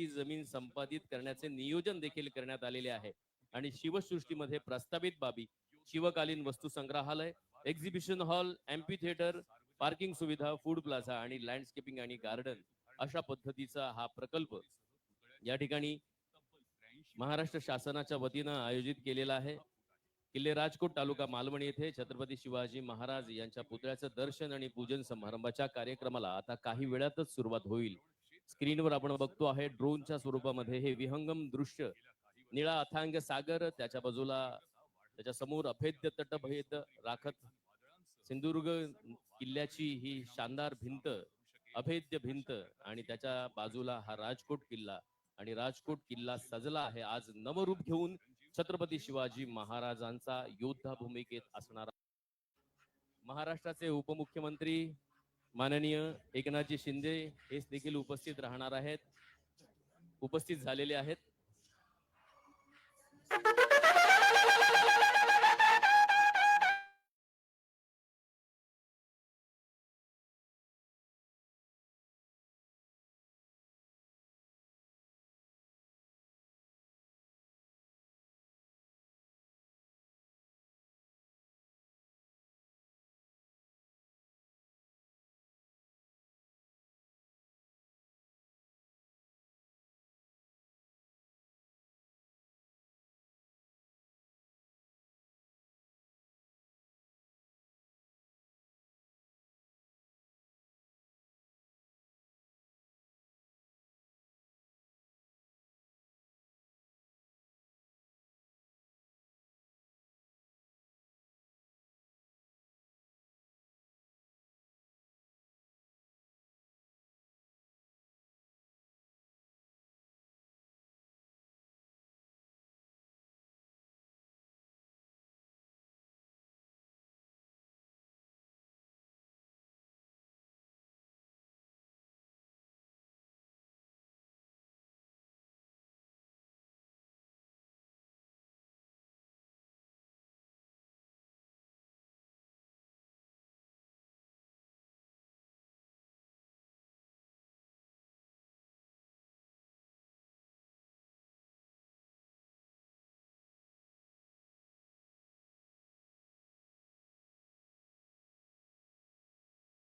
शासकीय जमीन संपादित करण्याचे नियोजन देखील करण्यात आलेले आहे. आणि शिवसृष्टीमध्ये प्रस्तावित बाबी शिवकालीन वस्तू संग्रहालय exhibition hall amphitheatre parking सुविधा फूड प्लाझा आणि लँडस्केपिंग आणि गार्डन अशा पद्धतीचा हा प्रकल्प या ठिकाणी महाराष्ट्र शासनाच्या वतीनं आयोजित केलेला आहे. किल्ले राजकोट तालुका मालवण येथे छत्रपती शिवाजी महाराज यांच्या पुतळ्याचं दर्शन आणि पूजन समारंभाच्या कार्यक्रमाला आता काही वेळातच सुरुवात होईल. स्क्रीनवर आपण बघतो आहे ड्रोनच्या स्वरूपामध्ये हे विहंगम दृश्य. निळा अथांग सागर त्याच्या बाजूला त्याच्यासमोर अभेद्य तटभेद राखत सिंधुदुर्ग किल्ल्याची ही शानदार भिंत अभेद्य भिंत आणि त्याच्या बाजूला हा राजकोट किल्ला आणि राजकोट किल्ला सजला आहे. आज नवरूप घेऊन छत्रपती शिवाजी महाराजांचा योद्धा भूमिकेत असणारा महाराष्ट्राचे उपमुख्यमंत्री माननीय एकनाथजी शिंदे हेच देखील उपस्थित राहणार आहेत उपस्थित झालेले आहेत.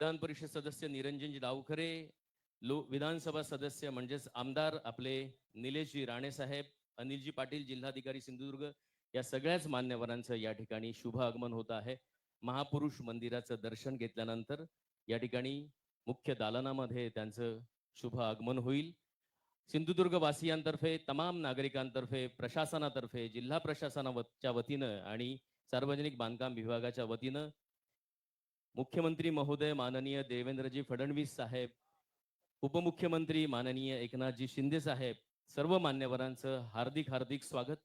विधान परिषद सदस्य निरंजनजी डावखरे लो विधानसभा सदस्य म्हणजेच आमदार आपले निलेशजी राणे साहेब अनिलजी पाटील जिल्हाधिकारी सिंधुदुर्ग या सगळ्याच मान्यवरांचं या ठिकाणी शुभ आगमन होत आहे. महापुरुष मंदिराचं दर्शन घेतल्यानंतर या ठिकाणी मुख्य दालनामध्ये त्यांचं शुभ आगमन होईल. सिंधुदुर्ग वासियांतर्फे तमाम नागरिकांतर्फे प्रशासनातर्फे जिल्हा प्रशासनाच्या वतीनं आणि सार्वजनिक बांधकाम विभागाच्या वतीनं मुख्यमंत्री महोदय माननीय देवेंद्रजी फडणवीस साहेब उपमुख्यमंत्री माननीय एकनाथजी शिंदे साहेब सर्व मान्यवरांचं हार्दिक हार्दिक स्वागत.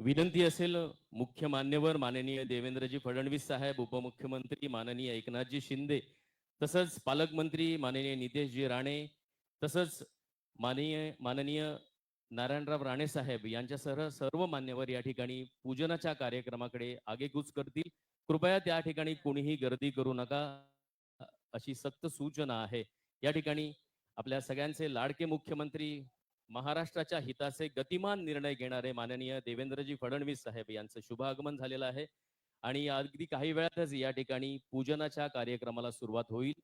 विनंती असेल मुख्य मान्यवर माननीय देवेंद्रजी फडणवीस साहेब उपमुख्यमंत्री माननीय एकनाथजी शिंदे तसंच पालकमंत्री माननीय नितेशजी राणे तसंच माननीय माननीय नारायणराव राणे साहेब यांच्यासह सर्व मान्यवर या ठिकाणी पूजनाच्या कार्यक्रमाकडे आगेकूच करतील. कृपया त्या ठिकाणी कोणीही गर्दी करू नका अशी सक्त सूचना आहे. या ठिकाणी आपल्या सगळ्यांचे लाडके मुख्यमंत्री महाराष्ट्राच्या हिताचे गतिमान निर्णय घेणारे माननीय देवेंद्रजी फडणवीस साहेब यांचं शुभ आगमन झालेलं आहे. आणि अगदी काही वेळातच या ठिकाणी पूजनाच्या कार्यक्रमाला सुरुवात होईल.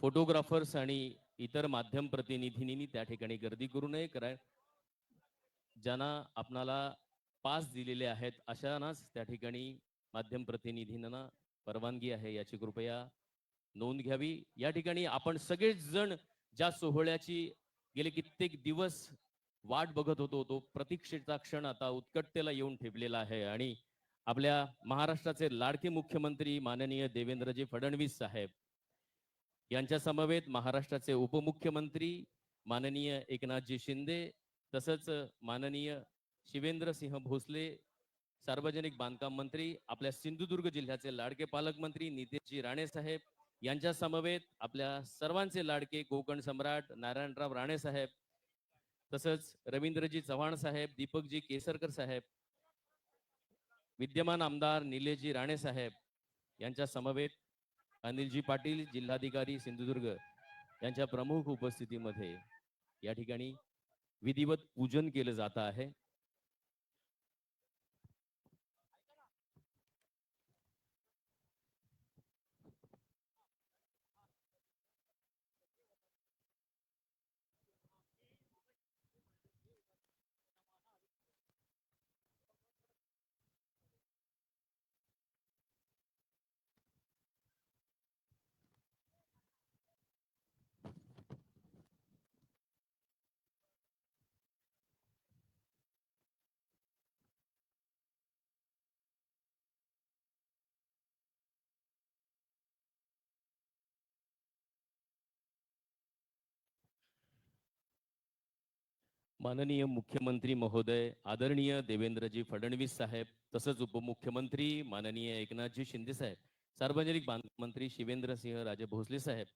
फोटोग्राफर्स आणि इतर माध्यम प्रतिनिधींनी त्या ठिकाणी गर्दी करू नये. कारण ज्यांना आपणाला पास दिलेले आहेत अशांनाच त्या ठिकाणी माध्यम प्रतिनिधींना परवानगी आहे याची कृपया नोंद घ्यावी. या ठिकाणी आपण सगळेच जण ज्या सोहळ्याची गेले कित्येक दिवस वाट बघत होतो तो प्रतीक्षेचा क्षण आता उत्कटतेला येऊन ठेवलेला आहे. आणि आपल्या महाराष्ट्राचे लाडके मुख्यमंत्री माननीय देवेंद्रजी फडणवीस साहेब यांच्या समवेत महाराष्ट्राचे उपमुख्यमंत्री माननीय एकनाथजी शिंदे तसंच माननीय शिवेंद्रसिंह भोसले सार्वजनिक बांधकाम मंत्री आपल्या सिंधुदुर्ग जिल्ह्याचे लाडके पालकमंत्री नितेशजी राणे साहेब यांच्या समवेत आपल्या सर्वांचे लाडके कोकण सम्राट नारायणराव राणे साहेब तसंच रवींद्रजी चव्हाण साहेब दीपकजी केसरकर साहेब विद्यमान आमदार निलेशजी राणे साहेब यांच्या समवेत अनिलजी पाटील जिल्हाधिकारी सिंधुदुर्ग यांच्या प्रमुख उपस्थितीमध्ये या ठिकाणी विधिवत पूजन केलं जात आहे. माननीय मुख्यमंत्री महोदय आदरणीय देवेंद्रजी फडणवीस साहेब तसंच उपमुख्यमंत्री माननीय एकनाथजी शिंदे साहेब सार्वजनिक बांधकाम मंत्री शिवेंद्रसिंह राजे भोसले साहेब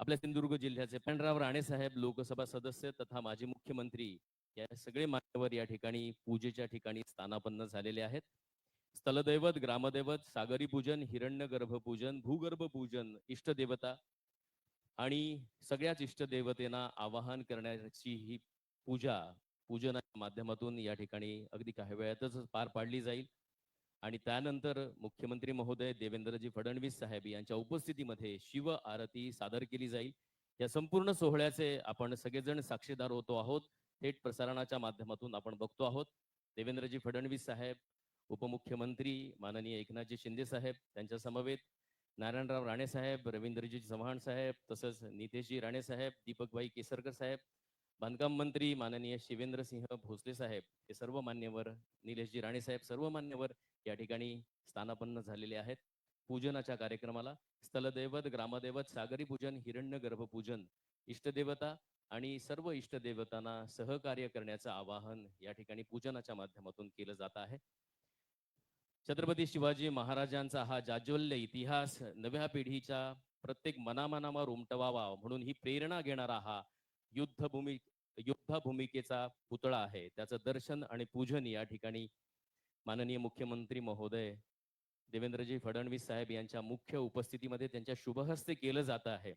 आपल्या सिंधुदुर्ग जिल्ह्याचे पणराव राणे साहेब लोकसभा सदस्य तथा माजी मुख्यमंत्री या सगळे मान्यवर या ठिकाणी पूजेच्या ठिकाणी स्थानापन्न झालेले आहेत. स्थलदैवत ग्रामदैवत सागरी पूजन हिरण्य पूजन भूगर्भ पूजन इष्टदेवता आणि सगळ्याच इष्टदेवतेना आवाहन करण्याची ही पूजा पूजनाच्या माध्यमातून या ठिकाणी अगदी काही वेळातच पार पाडली जाईल. आणि त्यानंतर मुख्यमंत्री महोदय देवेंद्रजी फडणवीस साहेब यांच्या उपस्थितीमध्ये शिव आरती सादर केली जाईल. या संपूर्ण सोहळ्याचे आपण सगळेजण साक्षीदार होतो आहोत. थेट प्रसारणाच्या माध्यमातून आपण बघतो आहोत. देवेंद्रजी फडणवीस साहेब उपमुख्यमंत्री माननीय एकनाथजी शिंदे साहेब त्यांच्या समवेत नारायणराव राणे साहेब रवींद्रजी चव्हाण साहेब तसंच नितेशजी राणे साहेब दीपकभाई केसरकर साहेब बांधकाम मंत्री माननीय शिवेंद्रसिंह भोसले साहेब हे सर्व मान्यवर निलेशजी राणे साहेब सर्व मान्यवर या ठिकाणी स्थानापन्न झालेले आहेत. पूजनाच्या कार्यक्रमाला स्थलदैवत ग्रामदैवत सागरी पूजन हिरण्य गर्भपूजन इष्टदेवता आणि सर्व इष्टदेवतांना सहकार्य करण्याचं आवाहन या ठिकाणी पूजनाच्या माध्यमातून केलं जात आहे. छत्रपती शिवाजी महाराजांचा हा जाज्वल्य इतिहास नव्या पिढीच्या प्रत्येक मनामनामा रुमटवावा म्हणून ही प्रेरणा घेणारा हा युद्धभूमी युद्धभूमिकेचा पुतळा आहे. त्याचं दर्शन आणि पूजन या ठिकाणी माननीय मुख्यमंत्री महोदय देवेंद्रजी फडणवीस साहेब यांच्या मुख्य उपस्थितीमध्ये त्यांच्या शुभहस्ते केलं जात आहे.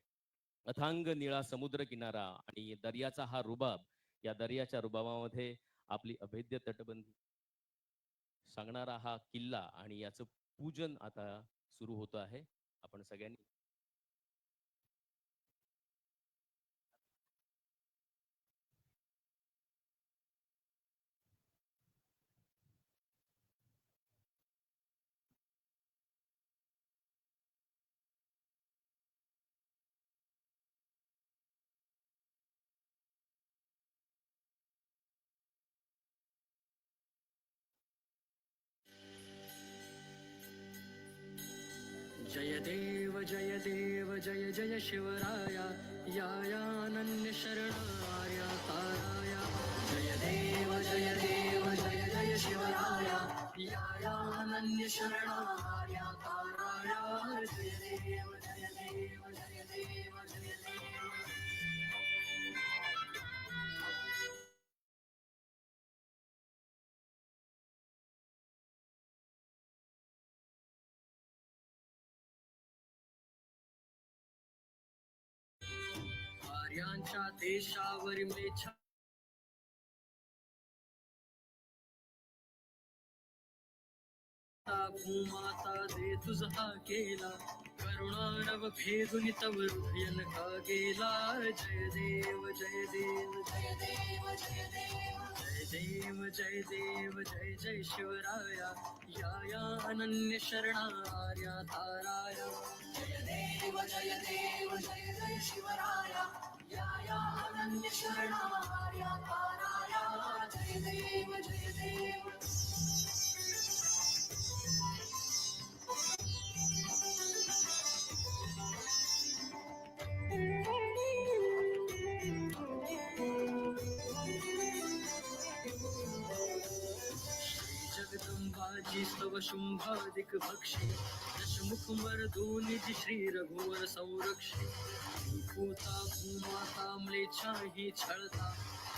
अथांग निळा समुद्र किनारा आणि दर्याचा हा रुबाब या दर्याच्या रुबाबामध्ये आपली अभेद्य तटबंदी सांगणारा हा किल्ला आणि याचं पूजन आता सुरू होतं आहे. आपण सगळ्यांनी देव जय देव जय जय शिवराया। यायानन्य शरणार्या ताराया। जय देव जय देव जय जय शिवराया। यायानन्य शरणार्या ताराया। जय देव जय देव जय आर्यांच्या देशावर मेछा भूमाता दे तुझा हा केला करुणारव भेदुनी तव हृदयन का गेला. जय देव जय देव देव जय देव जय देव जय देव जय जय शिवराया या या अनन्य शरणार्या ताराया जय देव जय देव जय जय शिवराया या या अनन्य शरणार्या ताराया जय देव जय देव। शुंभादिक भक्षे दशमुख मर्दो निज श्री रघुवर संरक्षे। भूता भूमाता म्लेच्छाही छळता।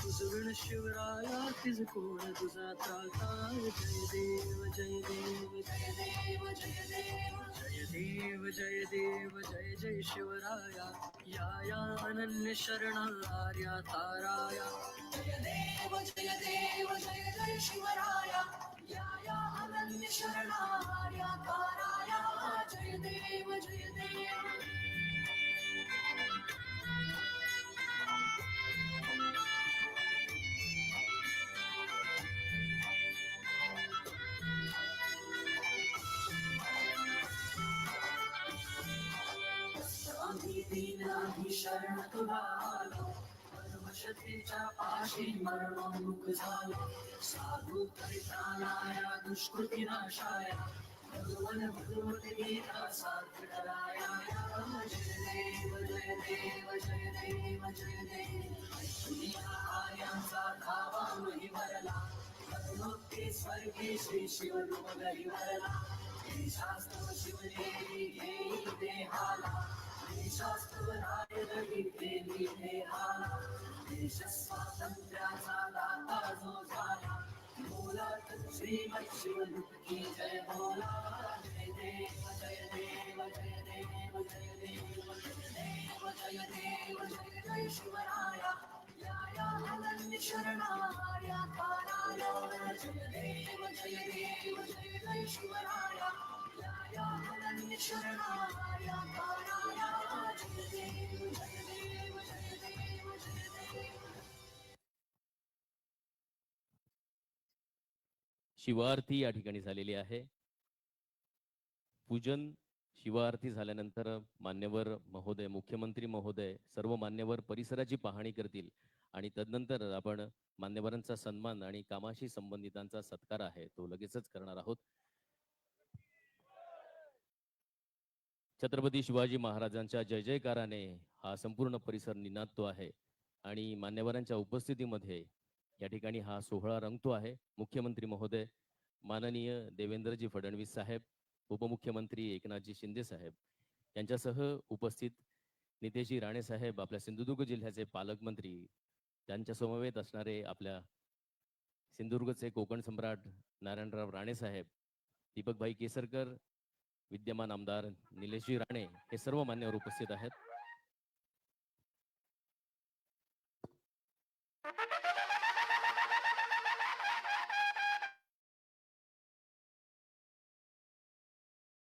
तुझ शिवराया तिज कोण तुझा त्राता जय देव जय देव जय देव जय देव जय देव जय देव जय जय शिवराया। या या अनन्य शरणार्या ताराया। जय देव जय देव जय जय शिवराया। या या शरणार्या ताराया जय देव जय देव आम्ही दीनाही शरण तुला आलो पाशी मरणोन्मुख झालो साधू परित्राणाया दुष्कृती नाशाया भगवन भगवत गीता सार्थ जय देव जय देव जय देव जय देव आर्यांचा धावा महिवरला भगवती स्वर्गे श्री शिवरूप गहिवरला हे शास्त्र शिवनेरी घेई देहाला शास्त्र शास्त्रराय रवितेली देहाला देश स्वातंत्र्याचा दाता जो झाला बोलत श्रीमत शिवरूप की जय बोला जय देव जय देव जय देव जय देव जय देव जय देव जय जय शिवराया या या अनन्य शरणार्या ताराया जय देव जय देव जय जय शिवराया या या अनन्य शरणार्या ताराया शिवारती या ठिकाणी झालेली आहे. पूजन शिवारती झाल्यानंतर मान्यवर महोदय मुख्यमंत्री महोदय सर्व मान्यवर परिसराची पाहणी करतील आणि तदनंतर आपण मान्यवरांचा सन्मान आणि कामाशी संबंधितांचा सत्कार आहे तो लगेचच करणार आहोत. छत्रपती शिवाजी महाराजांच्या जय जयकाराने हा संपूर्ण परिसर निनादतो आहे आणि मान्यवरांच्या उपस्थितीमध्ये या ठिकाणी हा सोहळा रंगतो आहे. मुख्यमंत्री महोदय माननीय देवेंद्रजी फडणवीस साहेब उपमुख्यमंत्री एकनाथजी शिंदे साहेब यांच्यासह उपस्थित नितेशजी राणे साहेब आपल्या सिंधुदुर्ग जिल्ह्याचे पालकमंत्री त्यांच्या समवेत असणारे आपल्या सिंधुदुर्गचे कोकण सम्राट नारायणराव राणे साहेब दीपकभाई केसरकर विद्यमान आमदार निलेशजी राणे हे सर्व मान्यवर उपस्थित आहेत.